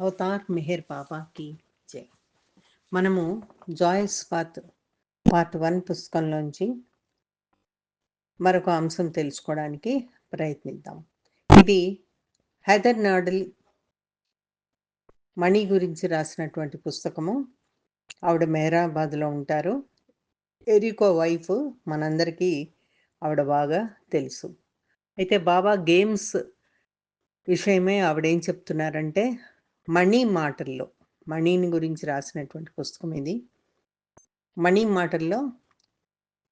Avatar Meher బాబాకి జై. మనము జాయిస్ పాత్ పార్ట్ వన్ పుస్తకంలోంచి మరొక అంశం తెలుసుకోవడానికి ప్రయత్నిద్దాం. ఇది హైదర్ నాడల్ మణి గురించి రాసినటువంటి పుస్తకము. ఆవిడ మెహరాబాద్లో ఉంటారు. ఎరికో వైఫ్ మనందరికీ ఆవిడ బాగా తెలుసు. అయితే బాబా గేమ్స్ విషయమే ఆవిడేం చెప్తున్నారంటే మణి మాటల్లో మణిని గురించి రాసినటువంటి పుస్తకం ఇది. మణి మాటల్లో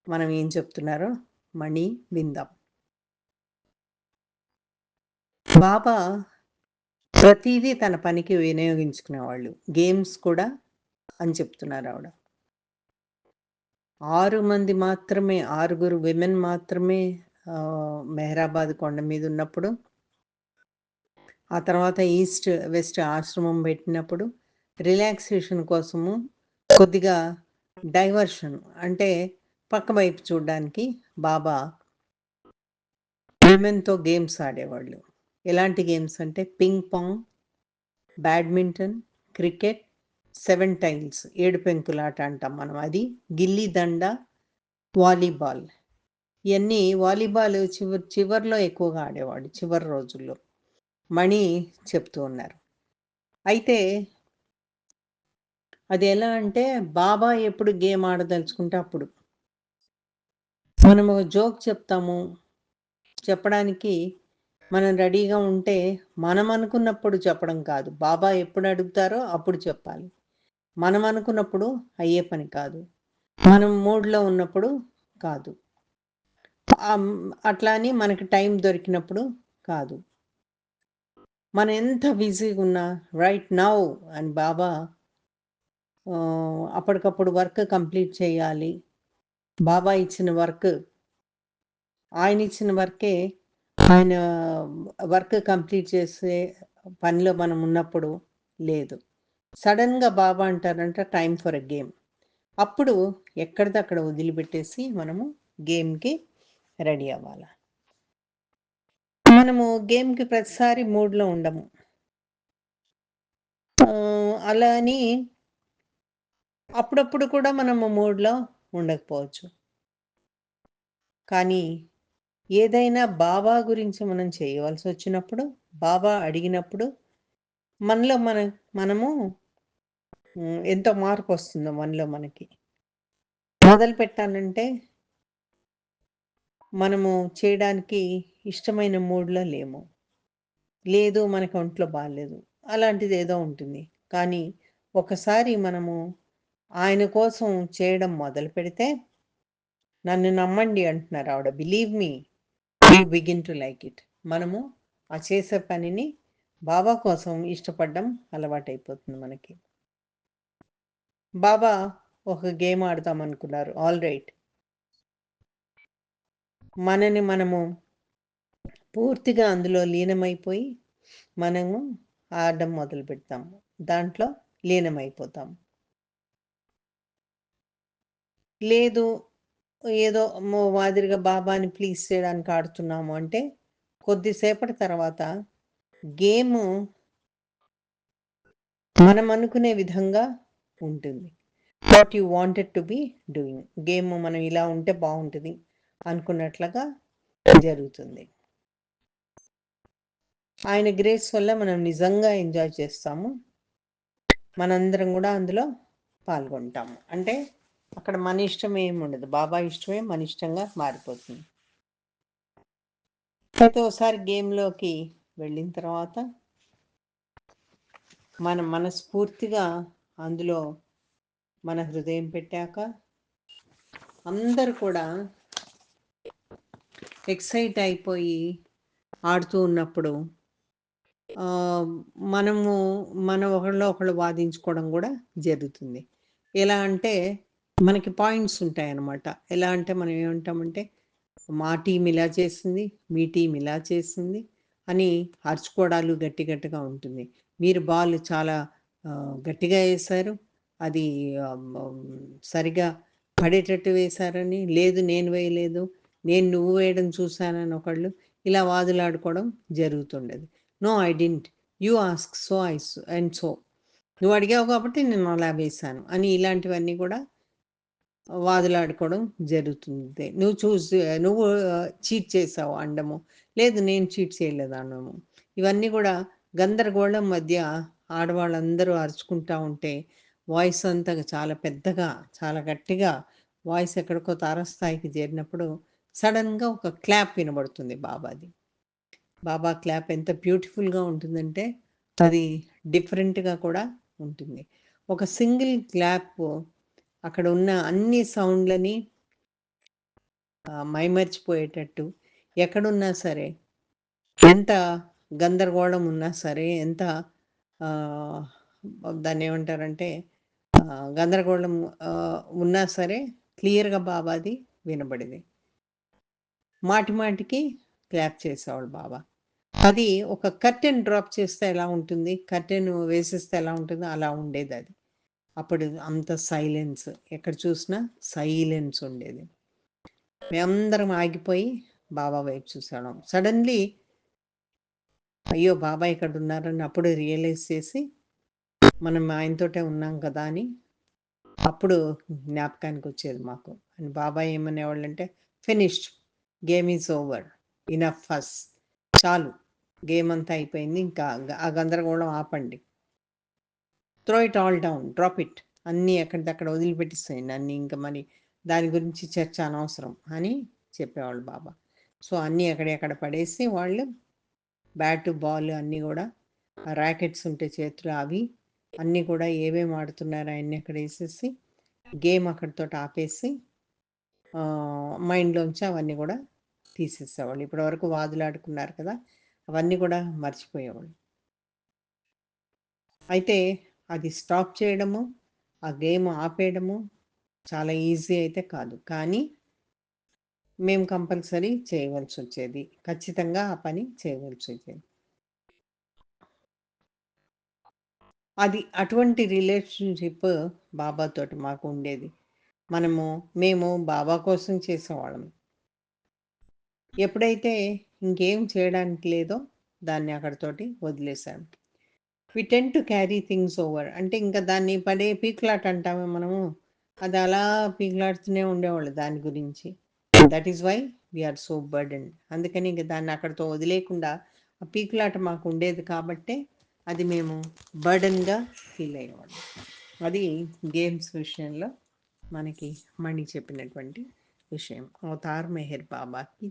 మనం ఏం చెప్తున్నారో? మణి విందాం. బాబా ప్రతిదీ తన పనికి వినియోగించుకునేవాళ్ళు. గేమ్స్ కూడా అని చెప్తున్నారు ఆవిడ. ఆరు మంది మాత్రమే ఆరుగురు విమెన్ మాత్రమే మెహరాబాద్ కొండ మీద ఉన్నప్పుడు ఆ తర్వాత ఈస్ట్ వెస్ట్ ఆశ్రమం పెట్టినప్పుడు రిలాక్సేషన్ కోసము కొద్దిగా డైవర్షన్ అంటే పక్క వైపు చూడడానికి బాబా విమెన్తో గేమ్స్ ఆడేవాళ్ళు. ఎలాంటి గేమ్స్ అంటే ping pong badminton cricket seven tiles ఏడు పెంకులాట అంటాం మనం అది గిల్లీ దండ వాలీబాల్. ఇవన్నీ వాలీబాల్ చివరి చివరిలో ఎక్కువగా ఆడేవాడు చివరి రోజుల్లో. మణి చెప్తూ ఉన్నారు. అయితే అది ఎలా అంటే బాబా ఎప్పుడు గేమ్ ఆడదలుచుకుంటే అప్పుడు. మనము జోక్ చెప్తాము. చెప్పడానికి మనం రెడీగా ఉంటే మనం అనుకున్నప్పుడు చెప్పడం కాదు. బాబా ఎప్పుడు అడుగుతారో అప్పుడు చెప్పాలి. మనం అనుకున్నప్పుడు అయ్యే పని కాదు. మనం మూడ్లో ఉన్నప్పుడు కాదు. అట్లా అని మనకి టైం దొరికినప్పుడు కాదు. మనం ఎంత బిజీగా ఉన్నా రైట్ నౌ అని బాబా అప్పటికప్పుడు వర్క్ కంప్లీట్ చేయాలి. బాబా ఇచ్చిన వర్క్ ఆయన ఇచ్చిన వర్కే ఆయన వర్క్ కంప్లీట్ చేసే పనిలో మనం ఉన్నప్పుడు లేదు. సడన్గా బాబా అంటారంట టైం ఫర్ ఎ గేమ్ అప్పుడు ఎక్కడిదక్కడ వదిలిపెట్టేసి మనము గేమ్కి రెడీ అవ్వాలి. మనము గేమ్కి ప్రతిసారి మూడ్లో ఉండము. అలా అని అప్పుడప్పుడు కూడా మనము మూడ్లో ఉండకపోవచ్చు. కానీ ఏదైనా బాబా గురించి మనం చేయవలసి వచ్చినప్పుడు బాబా అడిగినప్పుడు మనలో మన మనము ఎంతో మార్పు వస్తుందో మనలో మనకి. మొదలు పెట్టాలంటే మనము చేయడానికి ఇష్టమైన మూడ్లో లేము. లేదు మనకి ఒంట్లో బాగాలేదు అలాంటిది ఏదో ఉంటుంది. కానీ ఒకసారి మనము ఆయన కోసం చేయడం మొదలు పెడితే నన్ను నమ్మండి అంటున్నారు ఆవిడ. Believe me you begin to like it మనము ఆ చేసే పనిని బాబా కోసం ఇష్టపడడం అలవాటైపోతుంది మనకి. బాబా ఒక గేమ్ ఆడదాం అనుకున్నారు. ఆల్ రైట్ మనని మనము పూర్తిగా అందులో లీనమైపోయి మనము ఆడడం మొదలు పెడతాము. దాంట్లో లీనమైపోతాం. లేదు ఏదో మాదిరిగా బాబాని ప్లీజ్ చేయడానికి ఆడుతున్నాము అంటే కొద్దిసేపటి తర్వాత గేమ్ మనం అనుకునే విధంగా ఉంటుంది. What you wanted to be doing game మనం ఇలా ఉంటే బాగుంటుంది అనుకున్నట్లుగా జరుగుతుంది. ఆయన గ్రేస్ వల్ల మనం నిజంగా ఎంజాయ్ చేస్తాము. మనందరం కూడా అందులో పాల్గొంటాము. అంటే అక్కడ మన ఇష్టం ఏమి ఉండదు. బాబా ఇష్టమే మన ఇష్టంగా మారిపోతుంది. అయితే ఒకసారి గేమ్లోకి వెళ్ళిన తర్వాత మన మనస్ఫూర్తిగా అందులో మన హృదయం పెట్టాక అందరు కూడా ఎక్సైట్ అయిపోయి ఆడుతూ ఉన్నప్పుడు మనము మన ఒకళ్ళు ఒకళ్ళు వాదించుకోవడం కూడా జరుగుతుంది. ఎలా అంటే మనకి పాయింట్స్ ఉంటాయన్నమాట. ఎలా అంటే మనం ఏమంటామంటే మా టీం ఇలా చేసింది మీ టీం ఇలా చేసింది అని అరుచుకోవడాలు గట్టి గట్టిగా ఉంటుంది. మీరు బాల్ చాలా గట్టిగా వేశారు అది సరిగా పడేటట్టు వేశారని లేదు నేను వేయలేదు నేను నువ్వు వేయడం చూశానని ఒకళ్ళు ఇలా వాదులాడుకోవడం జరుగుతుండేది. No I didn't you ask so I and so నువ్వు అడిగావు కాబట్టి నేను అలా వేశాను. అని ఇలాంటివన్నీ కూడా వాదులాడుకోవడం జరుగుతుంది. నువ్వు చూసి నువ్వు చీట్ చేసావు అండము? లేదు నేను చీట్ చేయలేదు అన్నము ఇవన్నీ కూడా గందరగోళం మధ్య ఆడవాళ్ళందరూ అరుచుకుంటా ఉంటే వాయిస్ అంతా చాలా పెద్దగా చాలా గట్టిగా వాయిస్ ఎక్కడికో తారస్థాయికి చేరినప్పుడు సడన్గా ఒక క్లాప్ వినబడుతుంది బాబాది. బాబా క్లాప్ ఎంత బ్యూటిఫుల్గా ఉంటుందంటే అది డిఫరెంట్గా కూడా ఉంటుంది. ఒక సింగిల్ క్లాప్ అక్కడ ఉన్న అన్ని సౌండ్లని మైమర్చిపోయేటట్టు ఎక్కడున్నా సరే ఎంత గందరగోళం ఉన్నా సరే ఎంత దాన్ని ఏమంటారంటే గందరగోళం ఉన్నా సరే క్లియర్గా బాబాది వినబడింది. మాటి మాటికి క్లాప్ చేసేవాడు బాబా. అది ఒక కర్టెన్ డ్రాప్ చేస్తే ఎలా ఉంటుంది? కర్టెన్ వేసేస్తే ఎలా ఉంటుందో అలా ఉండేది అది. అప్పుడు అంత సైలెన్స్ ఎక్కడ చూసినా సైలెన్స్ ఉండేది. మేమందరం ఆగిపోయి బాబా వైపు చూసాం సడన్లీ అయ్యో బాబా ఇక్కడ ఉన్నారని అప్పుడు రియలైజ్ చేసి మనం ఆయనతోటే ఉన్నాం కదా అని అప్పుడు జ్ఞాపకానికి వచ్చేది మాకు. అని బాబాయ్ ఏమనేవాళ్ళు అంటే finished game is over enough first చాలు. గేమ్ అంతా అయిపోయింది. ఇంకా ఆ గందరగోళం ఆపండి. Throw it all down. Drop it. అన్నీ ఎక్కడిదక్కడ వదిలిపెట్టిస్తాయండి అన్నీ ఇంకా మరి దాని గురించి చర్చ అనవసరం అని చెప్పేవాళ్ళు బాబా. సో అన్నీ ఎక్కడెక్కడ పడేసి వాళ్ళు బ్యాటు బాల్ అన్నీ కూడా ర్యాకెట్స్ ఉంటే చేతులు అవి అన్నీ కూడా ఏమేమి ఆడుతున్నారు అవన్నీ అక్కడ వేసేసి గేమ్ అక్కడితో ఆపేసి మైండ్లోంచి అవన్నీ కూడా తీసేసేవాళ్ళు. ఇప్పటివరకు వాదులాడుకున్నారు కదా. అవన్నీ కూడా మర్చిపోయేవాళ్ళు. అయితే అది స్టాప్ చేయడము ఆ గేమ్ ఆపేయడము చాలా ఈజీ అయితే కాదు. కానీ మేము కంపల్సరీ చేయవలసి వచ్చేది. ఖచ్చితంగా ఆ పని చేయవలసి వచ్చేది. అది అటువంటి రిలేషన్షిప్ బాబాతోటి మాకు ఉండేది. మనము మేము బాబా కోసం చేసేవాళ్ళం. ఎప్పుడైతే ఇంకేం చేయడానికి లేదో దాన్ని అక్కడతోటి వదిలేశాం we tend to carry things over అంటే ఇంకా దాన్ని పడే పీక్లాట్ అంటామే మనము. అది అలా పీక్లాడుతూనే ఉండేవాళ్ళు దాని గురించి. That is why we are so burden అందుకని ఇంక దాన్ని అక్కడితో వదిలేకుండా ఆ పీక్లాట మాకు ఉండేది కాబట్టే అది మేము బర్డన్గా ఫీల్ అయ్యేవాళ్ళం. అది గేమ్స్ విషయంలో మనకి మణి చెప్పినటువంటి విషయం. అవతార్ మెహర్ బాబాకి